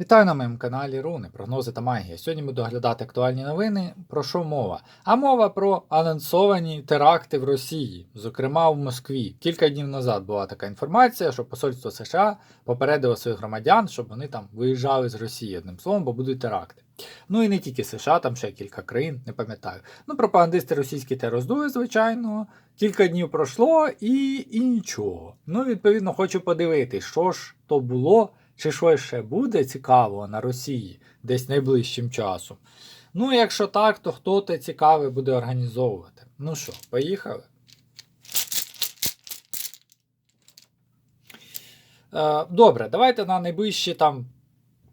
Вітаю на моєму каналі Руни, прогнози та магія. Сьогодні буду оглядати актуальні новини. Про що мова? А мова про анонсовані теракти в Росії, зокрема в Москві. Кілька днів назад була така інформація, що посольство США попередило своїх громадян, щоб вони там виїжджали з Росії одним словом, бо будуть теракти. Ну і не тільки США, там ще кілька країн, не пам'ятаю. Ну, пропагандисти російські те роздули, звичайно. Кілька днів пройшло і, і нічого. Ну, відповідно, хочу подивитись, що ж то було. Чи щось ще буде цікавого на Росії десь найближчим часом? Ну, якщо так, то хто те цікаве буде організовувати? Ну що, поїхали? Е, добре, давайте на найближчі там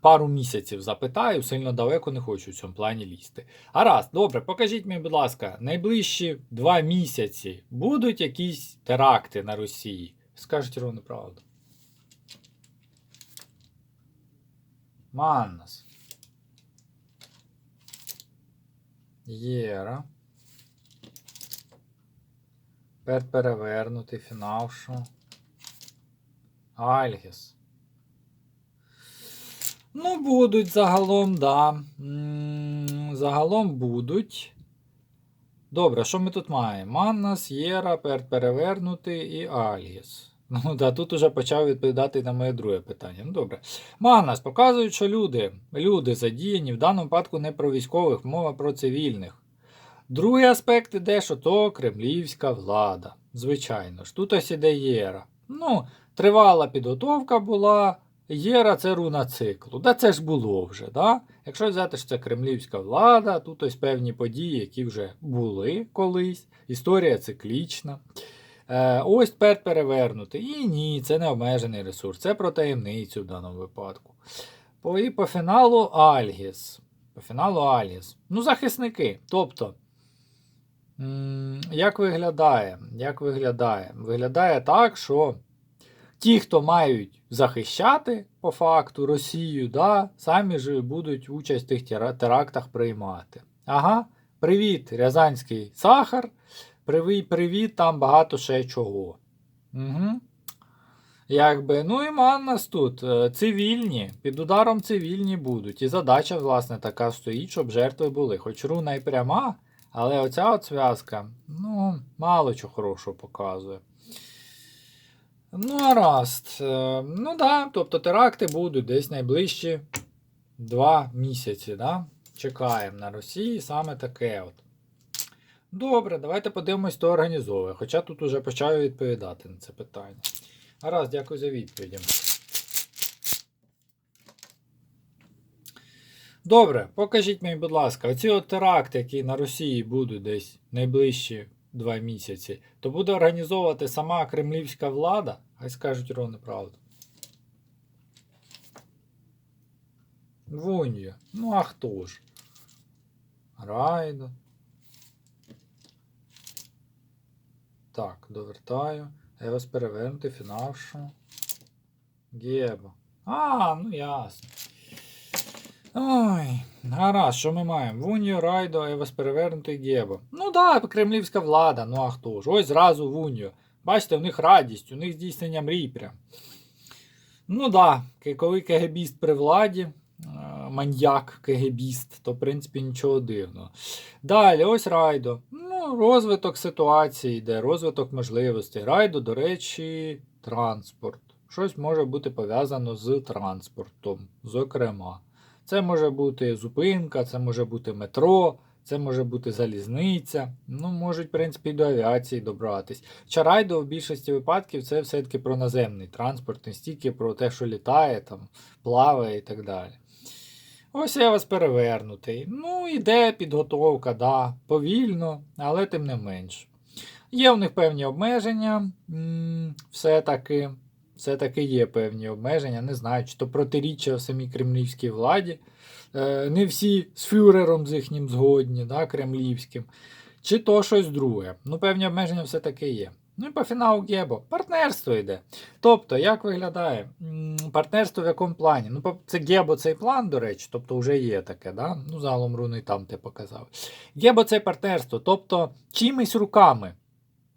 пару місяців запитаю, сильно далеко не хочу в цьому плані лізти. Гаразд, добре, покажіть мені, будь ласка, найближчі два місяці будуть якісь теракти на Росії? Скажіть ровно правду. Маннас. Єра. Тепер перевернутий фінал що? Альгіс. Ну, будуть загалом, да. Загалом будуть. Добре, що ми тут маємо? Маннас, Єра, Перт перевернутий і Альгіс. Ну да, тут уже почав відповідати на моє друге питання. Ну добре. Маннас показують, що люди, люди задіяні в даному випадку не про військових, мова про цивільних. Другий аспект іде, що то кремлівська влада. Звичайно ж, тут ось іде Єра. Ну, тривала підготовка була. Єра це руна циклу. Да це ж було вже. да? Якщо взяти, що це кремлівська влада, тут ось певні події, які вже були колись. Історія циклічна. Е, ось тепер перевернути. І ні, це не обмежений ресурс, це про таємницю в даному випадку. По, і по фіналу Альгіс. По фіналу Альгіс. Ну, захисники. Тобто, як виглядає? Як виглядає? Виглядає так, що ті, хто мають захищати по факту Росію, да, самі ж будуть участь в тих терактах приймати. Ага, привіт, Рязанський сахар. Привіт, привіт, там багато ще чого. Угу. Якби, ну і ман нас тут. е, Цивільні, під ударом цивільні будуть. І задача, власне, така стоїть, щоб жертви були. Хоч руна й пряма, але оця от зв'язка, ну, мало чого хорошого показує. Ну, гаразд. Е, Ну да, тобто теракти будуть десь найближчі два місяці. Да? Чекаємо на Росії саме таке от. Добре, давайте подивимось, хто організовує. Хоча тут уже почав відповідати на це питання. Гаразд, дякую за відповіді. Добре, покажіть мені, будь ласка, оці от теракти, які на Росії будуть десь найближчі два місяці, то буде організовувати сама кремлівська влада? Хай скажуть ровно правду. Вунья. Ну а хто ж? Райдо. Так, довертаю. Евас перевернути, фінавшу. Геба. А, ну ясно. Ой, гаразд, що ми маємо? Вуньо, Райдо, Евас перевернутий Геба. Ну да, кремлівська влада, ну а хто ж? Ось зразу Вуньо. Бачите, у них радість, у них здійснення мрій прям. Ну да, коли КГБіст при владі, маньяк КГБіст, то в принципі нічого дивного. Далі, ось Райдо. Ну, розвиток ситуації йде, розвиток можливостей. Райдо, до речі, транспорт. Щось може бути пов'язано з транспортом, зокрема. Це може бути зупинка, це може бути метро, це може бути залізниця. Ну, можуть, в принципі, і до авіації добратись. Хоча райдо в більшості випадків це все-таки про наземний транспорт, не стільки про те, що літає, там, плаває і так далі. Ось я вас перевернутий. Ну, іде підготовка, да, повільно, але тим не менш. Є в них певні обмеження, все-таки, все-таки є певні обмеження. Не знаю, чи то протиріччя в самій кремлівській владі. Е, Не всі з фюрером з їхнім згодні, да, кремлівським, чи то щось друге. Ну, певні обмеження все-таки є. Ну і по фіналу Гебо. Партнерство йде. Тобто, як виглядає? Партнерство в якому плані? Ну, це Гебо цей план, до речі, тобто вже є таке, да? ну, загалом руни там те показав. Гебо це партнерство, тобто чимось руками.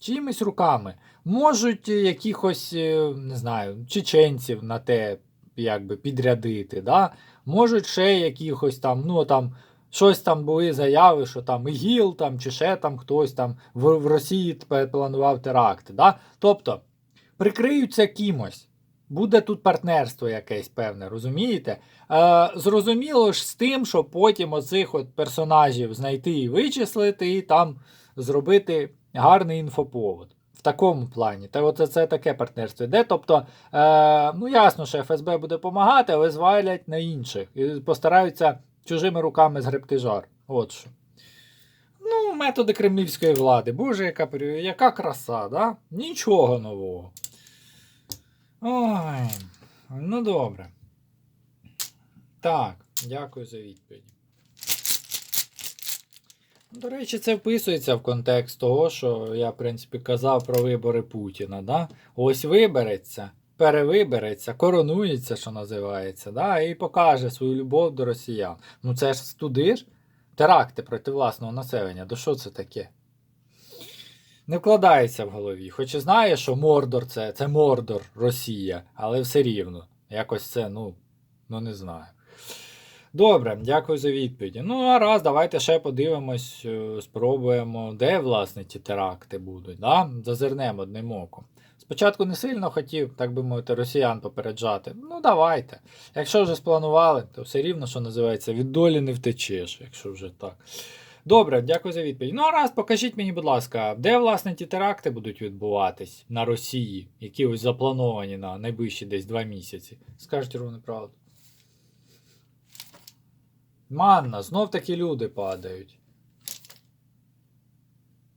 Чимось руками можуть е, якихось, е, не знаю, чеченців на те якби, підрядити. Да? Можуть ще якихось там, ну там, щось там були заяви, що там ІГІЛ там, чи ще там хтось там в, в Росії планував теракти. Да? Тобто прикриються кимось. Буде тут партнерство якесь певне, розумієте? Е, зрозуміло ж з тим, що потім оцих от персонажів знайти і вичислити, і там зробити гарний інфоповод. В такому плані. Та от це таке партнерство йде. Тобто, е, ну ясно, що ФСБ буде допомагати, але звалять на інших. І постараються чужими руками згребти жар. От що. Ну, методи кремлівської влади. Боже, яка, яка краса, да? Нічого нового. Ой, ну добре. Так, дякую за відповідь. До речі, це вписується в контекст того, що я, в принципі, казав про вибори Путіна. Да? Ось вибереться, перевибереться, коронується, що називається, да? і покаже свою любов до росіян. Ну це ж туди ж теракти проти власного населення. До що це таке? Не вкладається в голові. Хоч і знає, що Мордор це, це Мордор Росія, але все рівно. Якось це, ну, ну не знаю. Добре, дякую за відповіді. Ну, а раз, давайте ще подивимось, е, спробуємо, де, власне, ті теракти будуть. Да? Зазирнемо одним оком. Спочатку не сильно хотів, так би мовити, росіян попереджати. Ну, давайте. Якщо вже спланували, то все рівно, що називається, від долі не втечеш, якщо вже так. Добре, дякую за відповідь. Ну, а раз, покажіть мені, будь ласка, де, власне, ті теракти будуть відбуватись на Росії, які ось заплановані на найближчі десь два місяці. Скажіть ровно правду. Манна, знов таки люди падають.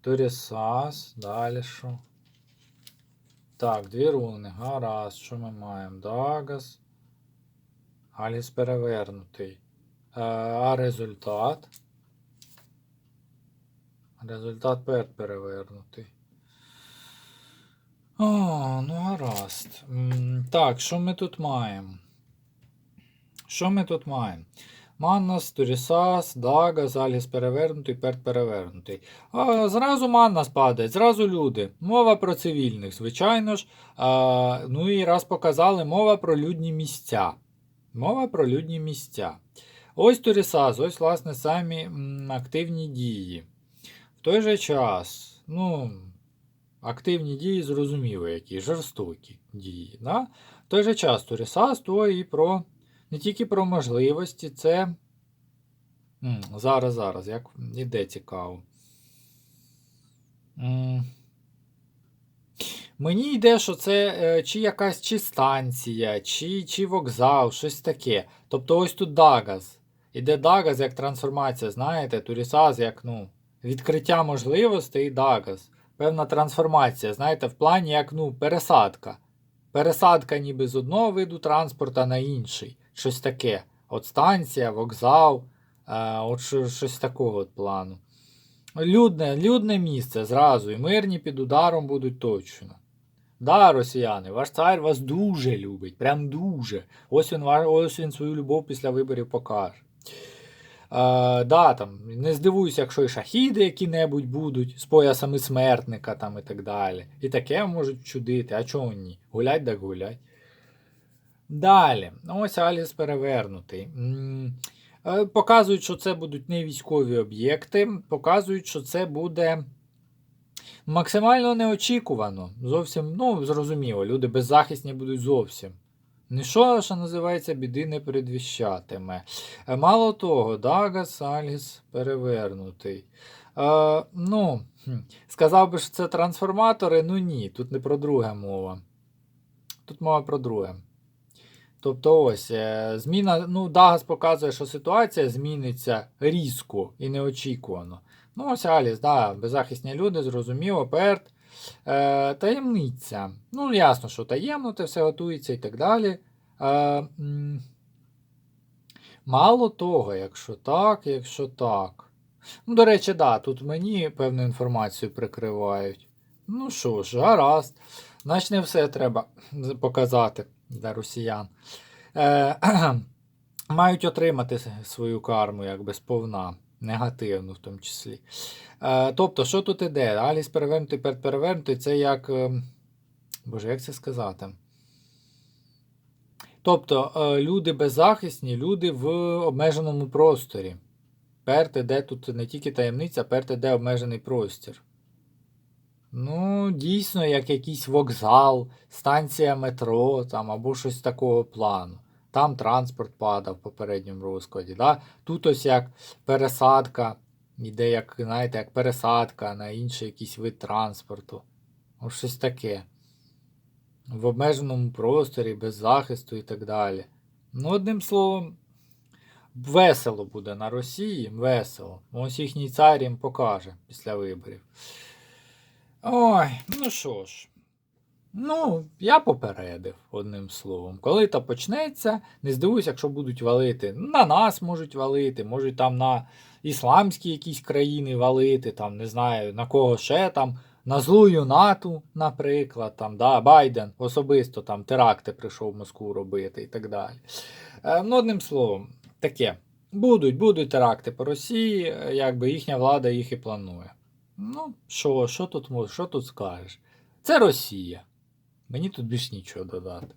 Турісас, далі що? Так, дві руни. Гаразд, що ми маємо? Дагас. Аліс перевернутий. Е, а результат? Результат пет перевернутий. О, ну гаразд. Так, що ми тут маємо? Що ми тут маємо? Маннас, Турісас, Дагас, Аліс перевернутий, Перт перевернутий. А, зразу Маннас падає, зразу люди. Мова про цивільних, звичайно ж. А, ну і раз показали, мова про людні місця. Мова про людні місця. Ось Турісас, ось, власне, самі м, активні дії. В той же час, ну, активні дії зрозуміло, які жорстокі дії. Да? В той же час Турісас то і про не тільки про можливості, це. Зараз, зараз, як іде цікаво. Мені йде, що це е, чи якась чи станція, чи, чи вокзал, щось таке. Тобто ось тут Дагаз. Іде Дагаз як трансформація, знаєте, Турісаз як ну, відкриття можливостей і Дагаз. Певна трансформація, знаєте, в плані як ну, пересадка. Пересадка ніби з одного виду транспорта на інший. Щось таке. От станція, вокзал, е, от щось такого от плану. Людне, людне місце зразу, і мирні під ударом будуть точно. Да, росіяни, ваш цар вас дуже любить, прям дуже. Ось він, ось він свою любов після виборів покаже. Е, да, там, не здивуюся, якщо і шахіди які-небудь будуть з поясами смертника там, і так далі. І таке можуть чудити, а чого ні? Гулять да гулять. Далі, ось Аліс перевернутий. Е, Показують, що це будуть не військові об'єкти, показують, що це буде максимально неочікувано. Зовсім, ну, зрозуміло, люди беззахисні будуть зовсім. Ніщо, що називається, біди не передвіщатиме. Е, Мало того, Дагас Альгіс перевернутий. Е, ну, сказав би, що це трансформатори, ну ні, тут не про друге мова. Тут мова про друге. Тобто ось е, зміна, ну, Дагас показує, що ситуація зміниться різко і неочікувано. Ну, ось Аліс, да, беззахисні люди, зрозуміло, Перт. Е, таємниця. Ну, ясно, що таємно, те все готується і так далі. Е, мало того, якщо так, якщо так. Ну, до речі, да, тут мені певну інформацію прикривають. Ну що ж, гаразд. Значить, не все треба показати для росіян. Е, мають отримати свою карму, якби сповна, негативну в тому числі. Е, тобто, що тут іде? Аліс перевернутий, передперевернутий, це як. е, Боже, як це сказати? Тобто люди беззахисні, люди в обмеженому просторі. Перте, де тут не тільки таємниця, перте, де обмежений простір. Ну, дійсно, як якийсь вокзал, станція метро там, або щось такого плану. Там транспорт падав в попередньому розкладі. Да? Тут ось як пересадка, іде, як, знаєте, як пересадка на інший якийсь вид транспорту. Ось щось таке. В обмеженому просторі, без захисту і так далі. Ну, одним словом, весело буде на Росії, весело. Ось їхній цар їм покаже після виборів. Ой, ну що ж. Ну, я попередив, одним словом. Коли то почнеться, не здивуюсь, якщо будуть валити. На нас можуть валити, можуть там на ісламські якісь країни валити, там, не знаю, на кого ще там, на злую НАТО, наприклад, там, да, Байден особисто там теракти прийшов в Москву робити і так далі. Е, ну, одним словом, таке. Будуть, будуть теракти по Росії, е, якби їхня влада їх і планує. Ну, що, що тут мож- що тут скажеш? Це Росія. Мені тут більш нічого додати.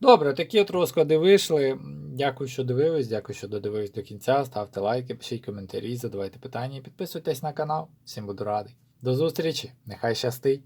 Добре, такі от розклади вийшли. Дякую, що дивились, дякую, що додивились до кінця. Ставте лайки, пишіть коментарі, задавайте питання і підписуйтесь на канал. Всім буду радий. До зустрічі! Нехай щастить!